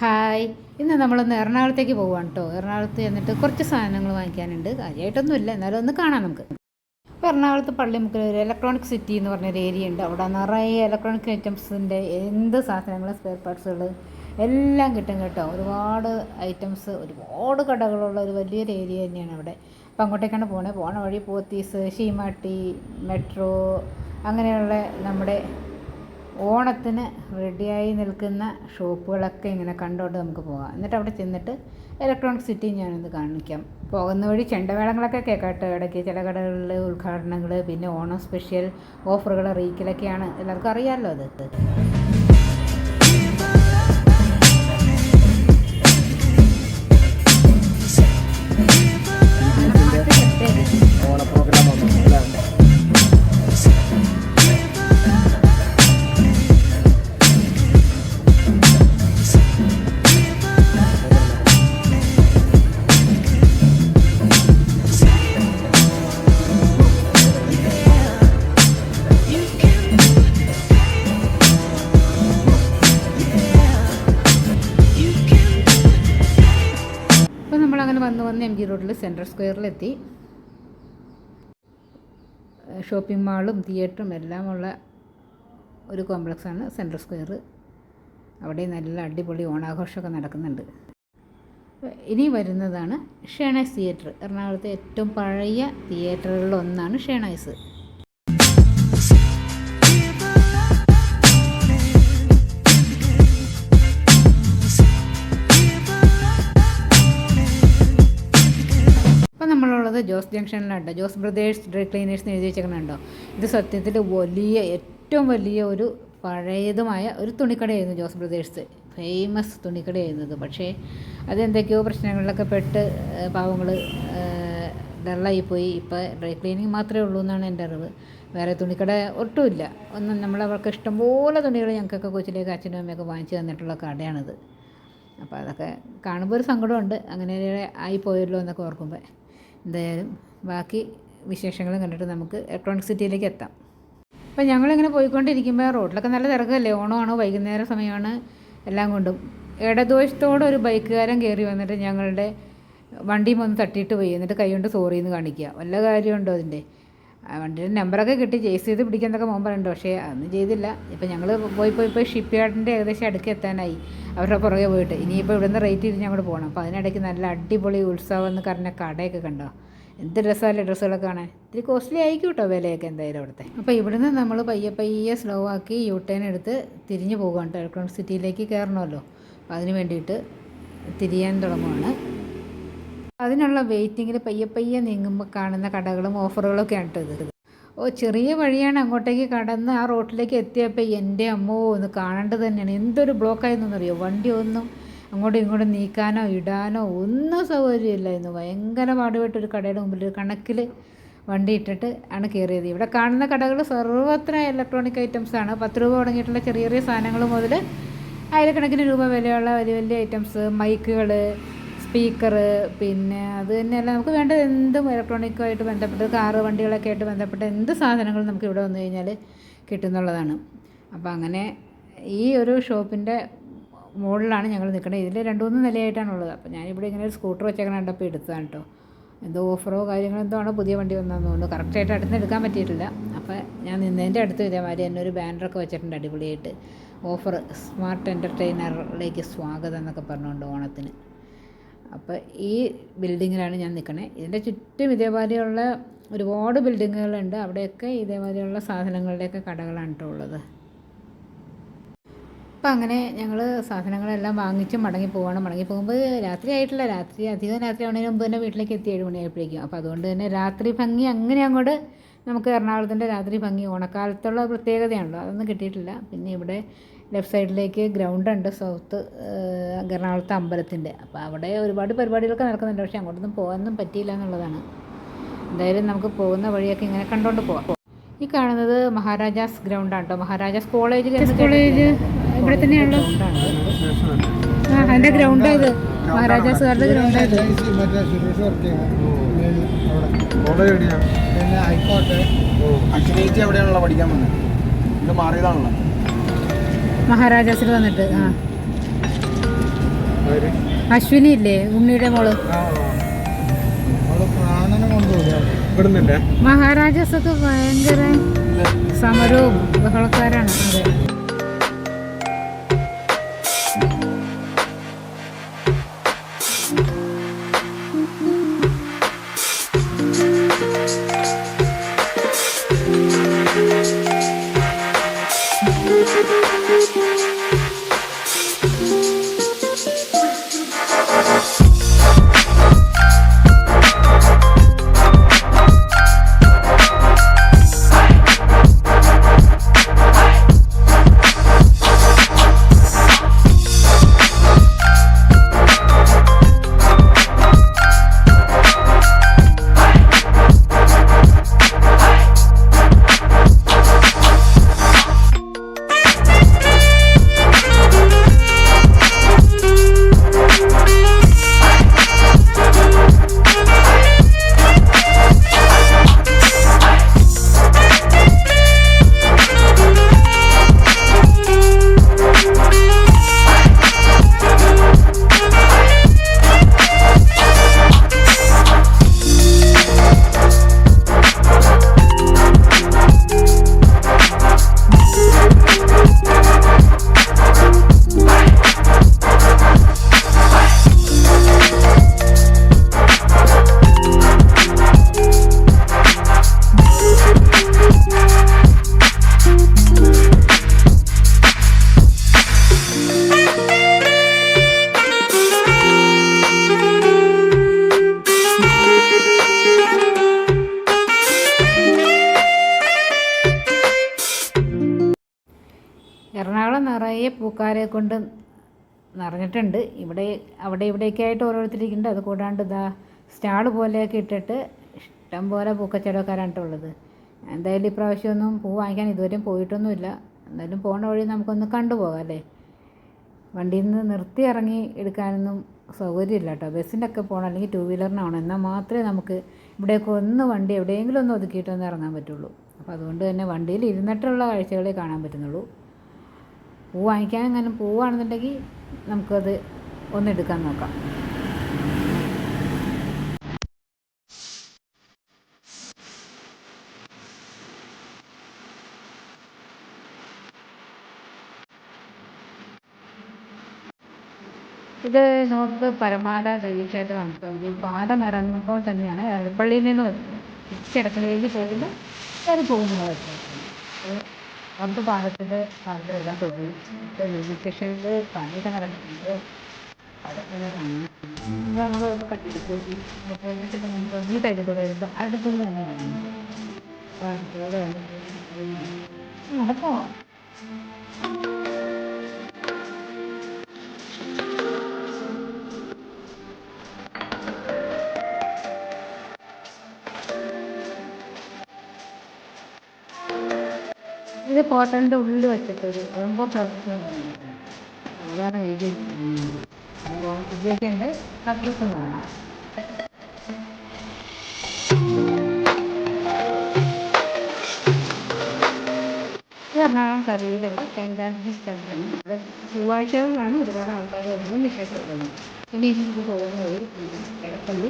Hi. ഇന്ന് നമ്മളൊന്ന് എറണാകുളത്തേക്ക് പോവാണ് കേട്ടോ എറണാകുളത്ത് ചെന്നിട്ട് കുറച്ച് സാധനങ്ങൾ വാങ്ങിക്കാനുണ്ട്. കാര്യമായിട്ടൊന്നുമില്ല എന്നാലും ഒന്ന് കാണാം നമുക്ക്. ഇപ്പോൾ എറണാകുളത്ത് പള്ളിമുക്കിൽ ഒരു ഇലക്ട്രോണിക് സിറ്റി എന്ന് പറഞ്ഞൊരു ഏരിയ ഉണ്ട്. അവിടെ നിറയെ ഇലക്ട്രോണിക് ഐറ്റംസിന്റെ എന്ത് സാധനങ്ങൾ സ്പെയർ പാർട്സുകൾ എല്ലാം കിട്ടും കേട്ടോ. ഒരുപാട് ഐറ്റംസ് ഒരുപാട് കടകളുള്ള ഒരു വലിയൊരു ഏരിയ തന്നെയാണ് അവിടെ. അപ്പോൾ അങ്ങോട്ടേക്കാണ് പോണേ. പോണ വഴി പോത്തീസ് ഷീമാട്ടി മെട്രോ അങ്ങനെയുള്ള നമ്മുടെ ഓണത്തിന് റെഡിയായി നിൽക്കുന്ന ഷോപ്പുകളൊക്കെ ഇങ്ങനെ കണ്ടുകൊണ്ട് നമുക്ക് പോകാം. എന്നിട്ട് അവിടെ ചെന്നിട്ട് ഇലക്ട്രോണിക് സിറ്റി ഞാനൊന്ന് കാണിക്കാം. പോകുന്ന വഴി ചെണ്ടമേളങ്ങളൊക്കെ കേൾക്കട്ടെ ഇടയ്ക്ക് ചില കടകളിൽ ഉദ്ഘാടനങ്ങൾ പിന്നെ ഓണം സ്പെഷ്യൽ ഓഫറുകൾ അറിയിക്കലൊക്കെയാണ് എല്ലാവർക്കും അറിയാമല്ലോ അത്. ജി റോഡിൽ സെൻട്രൽ സ്ക്വയറിലെത്തി. ഷോപ്പിംഗ് മാളും തിയേറ്ററും എല്ലാമുള്ള ഒരു കോംപ്ലക്സാണ് സെൻട്രൽ സ്ക്വയർ അവിടെ നല്ല അടിപൊളി ഓണാഘോഷമൊക്കെ നടക്കുന്നുണ്ട്. ഇനി വരുന്നതാണ് ഷേണൈസ് തിയേറ്റർ. എറണാകുളത്തെ ഏറ്റവും പഴയ തിയേറ്ററുകളിലൊന്നാണ് ഷേണൈസ്. ജോസ് ജംഗ്ഷനിലുണ്ട്. ജോസ് ബ്രദേഴ്സ് ഡ്രൈ ക്ലീനേഴ്സ് എന്ന് എഴുതി വെച്ചേക്കുന്നുണ്ടോ? ഇത് സത്യത്തിൽ വലിയ ഏറ്റവും വലിയ ഒരു പഴയതുമായ ഒരു തുണിക്കടയായിരുന്നു ജോസ് ബ്രദേഴ്സ്. ഫേമസ് തുണിക്കടയായിരുന്നു ഇത് പക്ഷേ അതെന്തൊക്കെയോ പ്രശ്നങ്ങളിലൊക്കെ പെട്ട് പാവങ്ങൾ ഡള്ളായിപ്പോയി. ഇപ്പോൾ ഡ്രൈ ക്ലീനിങ് മാത്രമേ ഉള്ളൂ എന്നാണ് എന്റെ അറിവ്. വേറെ തുണിക്കട ഒട്ടുമില്ല. ഒന്നും നമ്മളവർക്ക് ഇഷ്ടംപോലെ തുണികൾ ഞങ്ങൾക്കൊക്കെ കൊച്ചിലേക്ക് അച്ഛനും അമ്മയൊക്കെ വാങ്ങിച്ചു തന്നിട്ടുള്ള കടയാണിത്. അപ്പോൾ അതൊക്കെ കാണുമ്പോൾ ഒരു സങ്കടമുണ്ട്. അങ്ങനെ ആയിപ്പോയല്ലോ എന്നൊക്കെ ഓർക്കുമ്പോൾ എന്തായാലും ബാക്കി വിശേഷങ്ങളും കണ്ടിട്ട് നമുക്ക് ഇലക്ട്രോണിക് സിറ്റിയിലേക്ക് എത്താം. അപ്പോൾ ഞങ്ങളിങ്ങനെ പോയിക്കൊണ്ടിരിക്കുമ്പോൾ റോഡിലൊക്കെ നല്ല തിരക്കല്ലേ? ഓണമാണ്? വൈകുന്നേര സമയമാണ്? എല്ലാം കൊണ്ടും. ഇടദോഷത്തോടെ ഒരു ബൈക്കുകാരൻ കയറി വന്നിട്ട് ഞങ്ങളുടെ വണ്ടിയും ഒന്ന് തട്ടിയിട്ട് പോയി. എന്നിട്ട് കൈ കൊണ്ട് സോറി എന്ന് കാണിക്കുക. വല്ല കാര്യമുണ്ടോ അതിന്റെ? വണ്ടിയുടെ നമ്പറൊക്കെ കിട്ടി. ചേസ് ചെയ്ത് പിടിക്കാൻ പിടിക്കാന്നൊക്കെ മോൻ പറയുന്നുണ്ട്. പക്ഷേ അതൊന്നും ചെയ്തില്ല. ഇപ്പം ഞങ്ങൾ പോയി പോയി പോയി ഷിപ്പ് യാർഡിന്റെ ഏകദേശം അടുക്ക് എത്താനായി. അവരുടെ പുറകെ പോയിട്ട്. ഇനിയിപ്പോൾ ഇവിടുന്ന് റേറ്റ് തിരിഞ്ഞ് അങ്ങോട്ട് പോകണം അപ്പോൾ അതിനിടയ്ക്ക് നല്ല അടിപൊളി ഉത്സവം എന്ന് പറഞ്ഞ കടയൊക്കെ കണ്ടോ? എന്ത് ഡ്രസ്സല്ലേ ഡ്രസ്സുകളൊക്കെ കാണാൻ? ഇത്തിരി കോസ്റ്റ്ലി ആയിരിക്കും കേട്ടോ വിലയൊക്കെ എന്തായാലും അവിടുത്തെ. അപ്പോൾ ഇവിടുന്ന് നമ്മൾ പയ്യെ പയ്യെ സ്ലോ ആക്കി യു ടേൺ എടുത്ത് തിരിഞ്ഞ് പോകുകയാണ് കേട്ടോ ഇലക്ട്രോണിക് സിറ്റിയിലേക്ക് കയറണമല്ലോ അപ്പോൾ അതിന് വേണ്ടിയിട്ട് തിരിയാൻ തുടങ്ങുവാണ്. അതിനുള്ള വെയിറ്റിങ്ങിൽ പയ്യെ പയ്യെ നീങ്ങുമ്പോൾ കാണുന്ന കടകളും ഓഫറുകളൊക്കെ ആണ് ഓ ചെറിയ വഴിയാണ് അങ്ങോട്ടേക്ക് കടന്ന് ആ റോട്ടിലേക്ക് എത്തിയപ്പോൾ എന്റെ അമ്മോ ഒന്ന് കാണേണ്ടത് തന്നെയാണ്. എന്തൊരു ബ്ലോക്കായിരുന്നറിയോ വണ്ടി ഒന്നും അങ്ങോട്ടും ഇങ്ങോട്ടും നീക്കാനോ ഇടാനോ ഒന്നും സൗകര്യമില്ലായിരുന്നു. ഭയങ്കര പാടുപെട്ടൊരു കടയുടെ മുമ്പിൽ ഒരു കണക്കിൽ വണ്ടി ഇട്ടിട്ട് ആണ് കയറിയത് ഇവിടെ കാണുന്ന കടകൾ സർവത്ര ഇലക്ട്രോണിക് ഐറ്റംസ് ആണ്. പത്ത് രൂപ തുടങ്ങിയിട്ടുള്ള ചെറിയ ചെറിയ സാധനങ്ങൾ മുതൽ ആയിരക്കണക്കിന് രൂപ വിലയുള്ള വലിയ വലിയ ഐറ്റംസ് മൈക്കുകൾ സ്പീക്കർ പിന്നെ അത് തന്നെയല്ല നമുക്ക് വേണ്ട എന്തും ഇലക്ട്രോണിക്കുമായിട്ട് ബന്ധപ്പെട്ട് കാറ് വണ്ടികളൊക്കെ ആയിട്ട് ബന്ധപ്പെട്ട എന്ത് സാധനങ്ങളും നമുക്ക് ഇവിടെ വന്നു കഴിഞ്ഞാൽ കിട്ടുന്നുള്ളതാണ്. അപ്പോൾ അങ്ങനെ ഈ ഒരു ഷോപ്പിന്റെ മുകളിലാണ് ഞങ്ങൾ നിൽക്കുന്നത് ഇതിൽ രണ്ട് മൂന്ന് നിലയായിട്ടാണുള്ളത്. അപ്പോൾ ഞാനിവിടെ ഇങ്ങനെ ഒരു സ്കൂട്ടർ വെച്ചേക്കണ കണ്ടപ്പോൾ എടുത്തതാണ് കേട്ടോ എന്തോ ഓഫറോ കാര്യങ്ങളോ എന്തോ ആണ് പുതിയ വണ്ടി വന്നതെന്ന് തോന്നുന്നു. കറക്റ്റായിട്ട് അടുത്ത് എടുക്കാൻ പറ്റിയിട്ടില്ല. അപ്പോൾ ഞാൻ നിന്നതിന്റെ അടുത്ത് ഇതേമാതിരി തന്നെ ഒരു ബാനറൊക്കെ വെച്ചിട്ടുണ്ട് അടിപൊളിയായിട്ട്. ഓഫർ സ്മാർട്ട് എന്റർടൈനറിലേക്ക് സ്വാഗതം എന്നൊക്കെ പറഞ്ഞുകൊണ്ട് ഓണത്തിന്. അപ്പോൾ ഈ ബിൽഡിങ്ങിലാണ് ഞാൻ നിൽക്കണേ ഇതിന്റെ ചുറ്റും ഇതേമാതിരിയുള്ള ഒരുപാട് ബിൽഡിങ്ങുകളുണ്ട്. അവിടെയൊക്കെ ഇതേമാതിരിയുള്ള സാധനങ്ങളുടെയൊക്കെ കടകളാണ് കേട്ടോ ഉള്ളത്. അപ്പം അങ്ങനെ ഞങ്ങൾ സാധനങ്ങളെല്ലാം വാങ്ങിച്ച് മടങ്ങി പോവാണ്. മടങ്ങി പോകുമ്പോൾ രാത്രി ആയിട്ടില്ല. രാത്രി അധികം രാത്രി ആവുന്നതിന് മുമ്പ് തന്നെ വീട്ടിലേക്ക് എത്തി ഏഴ് മണിയായപ്പോഴേക്കും. അപ്പോൾ അതുകൊണ്ട് തന്നെ രാത്രി ഭംഗി അങ്ങനെ അങ്ങോട്ട് നമുക്ക് എറണാകുളത്തിന്റെ രാത്രി ഭംഗി ഓണക്കാലത്തുള്ള പ്രത്യേകതയാണല്ലോ. അതൊന്നും കിട്ടിയിട്ടില്ല. പിന്നെ ഇവിടെ ലെഫ്റ്റ് സൈഡിലേക്ക് ഗ്രൗണ്ട് ഉണ്ട് സൗത്ത് എറണാകുളത്തെ അമ്പലത്തിന്റെ. അപ്പോൾ അവിടെ ഒരുപാട് പരിപാടികളൊക്കെ നടക്കുന്നുണ്ട്. പക്ഷേ അങ്ങോട്ടൊന്നും പോകാനൊന്നും പറ്റിയില്ല എന്നുള്ളതാണ്. എന്തായാലും നമുക്ക് പോകുന്ന വഴിയൊക്കെ ഇങ്ങനെ കണ്ടുകൊണ്ട് പോവാം. ഈ കാണുന്നത് മഹാരാജാസ് ഗ്രൗണ്ടാണ് കേട്ടോ. മഹാരാജാസ് കോളേജ് കോളേജ് ഇവിടെ തന്നെയാണല്ലോ? ആ അതിന്റെ ഗ്രൗണ്ട് ഇത് മഹാരാജാസുകാരുടെ ഗ്രൗണ്ട് ഇത് പിന്നെ ഹൈക്കോട്ടെ അക്ഷരേച്ചി എവിടെയാണല്ലോ പഠിക്കാൻ വന്നത്. ഇത് മാറിയതാണല്ലോ. മഹാരാജാസിൽ വന്നിട്ട് ആ. അശ്വിനി ഇല്ലേ ഉണ്ണിയുടെ മോൾ? മഹാരാജാസൊക്കെ ഭയങ്കര സമരവും ബഹളക്കാരാണ്. അതെ. എറണാകുളം നിറയെ പൂക്കാരെ കൊണ്ട് നിറഞ്ഞിട്ടുണ്ട്. ഇവിടെ അവിടെ ഇവിടെയൊക്കെ ആയിട്ട് ഓരോരുത്തരിക്കുന്നുണ്ട് അത് കൂടാണ്ട് ഇതാ സ്റ്റാൾ പോലെയൊക്കെ ഇട്ടിട്ട് ഇഷ്ടം പോലെ പൂക്കച്ചവടക്കാരാണ് ട്ടോ ഉള്ളത്. എന്തായാലും ഇപ്രാവശ്യമൊന്നും പൂ വാങ്ങിക്കാൻ ഇതുവരെയും പോയിട്ടൊന്നുമില്ല. എന്തായാലും പോണ വഴി നമുക്കൊന്ന് കണ്ടുപോകാം അല്ലേ? വണ്ടിയിൽ നിന്ന് നിർത്തി ഇറങ്ങി എടുക്കാനൊന്നും സൗകര്യമില്ല കേട്ടോ. ബസ്സിന്റെ ഒക്കെ പോകണം അല്ലെങ്കിൽ ടൂ വീലറിനാവണം എന്നാൽ മാത്രമേ നമുക്ക് ഇവിടെയൊക്കെ ഒന്ന് വണ്ടി എവിടെയെങ്കിലും ഒന്ന് ഒതുക്കിയിട്ടൊന്ന് ഇറങ്ങാൻ പറ്റുള്ളൂ. അപ്പോൾ അതുകൊണ്ട് തന്നെ വണ്ടിയിൽ ഇരുന്നിട്ടുള്ള കാഴ്ചകളെ കാണാൻ പറ്റുന്നുള്ളൂ. പൂ വാങ്ങിക്കാൻ എങ്ങനെ പൂവാണെന്നുണ്ടെങ്കിൽ നമുക്കത് ഒന്നെടുക്കാൻ നോക്കാം. ഇത് നോക്ക് പരമാട ദേവീക്ഷേത്രമാണ് ഒരു നിറങ്ങുമ്പോൾ തന്നെയാണ് എടപ്പള്ളിയിൽ നിന്ന് തിരിച്ചിടക്കലേക്ക് പോകുമ്പോൾ കയറി പോകുന്നത് പാലത്തിന്റെ പാലത്തിലെല്ലാം തൊഴിൽ റെയിൽവേ സ്റ്റേഷനിൽ പണിയൊക്കെ നടക്കുന്നുണ്ട്. അതൊക്കെ നമ്മൾ കട്ടിട്ട് ഈ തൈലൊക്കെ വരുമ്പോൾ അടുത്തുള്ള തന്നെയാണ് നടക്കോ ഇത് ഹോട്ടലിന്റെ ഉള്ളിൽ വെച്ചിട്ടൊരു ഇത് എറണാകുളം കറിയുടെ ചൊവ്വാഴ്ചകളിലാണ് ഒരുപാട് ആൾക്കാർ വരുന്നത്. വിശേഷപ്പെടുന്നത് പിന്നെ ഇതിന് പോകുന്ന വഴി എടപ്പള്ളി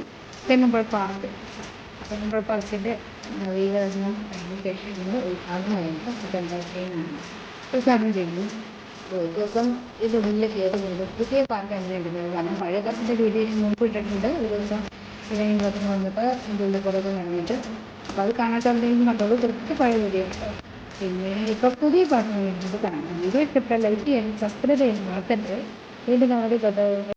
തെന്നുമ്പോൾ പാർക്ക്. തെന്നുമ്പോൾ പാർക്കിന്റെ നവീകരണം അതിന് ശേഷം ഇന്ന് ഉദ്ഘാടനമായിട്ട് രണ്ടായിരത്തിനാണ് ഉദ്ഘാടനം ചെയ്യുന്നു. ഇപ്പം ഇത് ഉള്ളിൽ കയറുന്നത് പുതിയ പാർക്ക് എടുക്കുന്നത് കാരണം പഴയ പാർക്കിന്റെ രീതിയിൽ മുമ്പ് ഇട്ടിട്ടുണ്ട് ഒരു ദിവസം ഇവരൊക്കെ വന്നപ്പോൾ ഇതിന്റെ പുറത്ത് നടന്നിട്ട് അപ്പോൾ അത് കാണാത്തവരുടെയും കണ്ടോളൂ തൃപ്തി പഴയ വീഡിയോ പിന്നെ ഇപ്പൊ പുതിയ പാട്ട് കാണാം. ഇത് ഇഷ്ടപ്പെട്ട ലൈക്ക് ചെയ്യാൻ സബ്സ്ക്രൈബ് ചെയ്യാൻ മറക്കരുത് വീണ്ടും നമ്മുടെ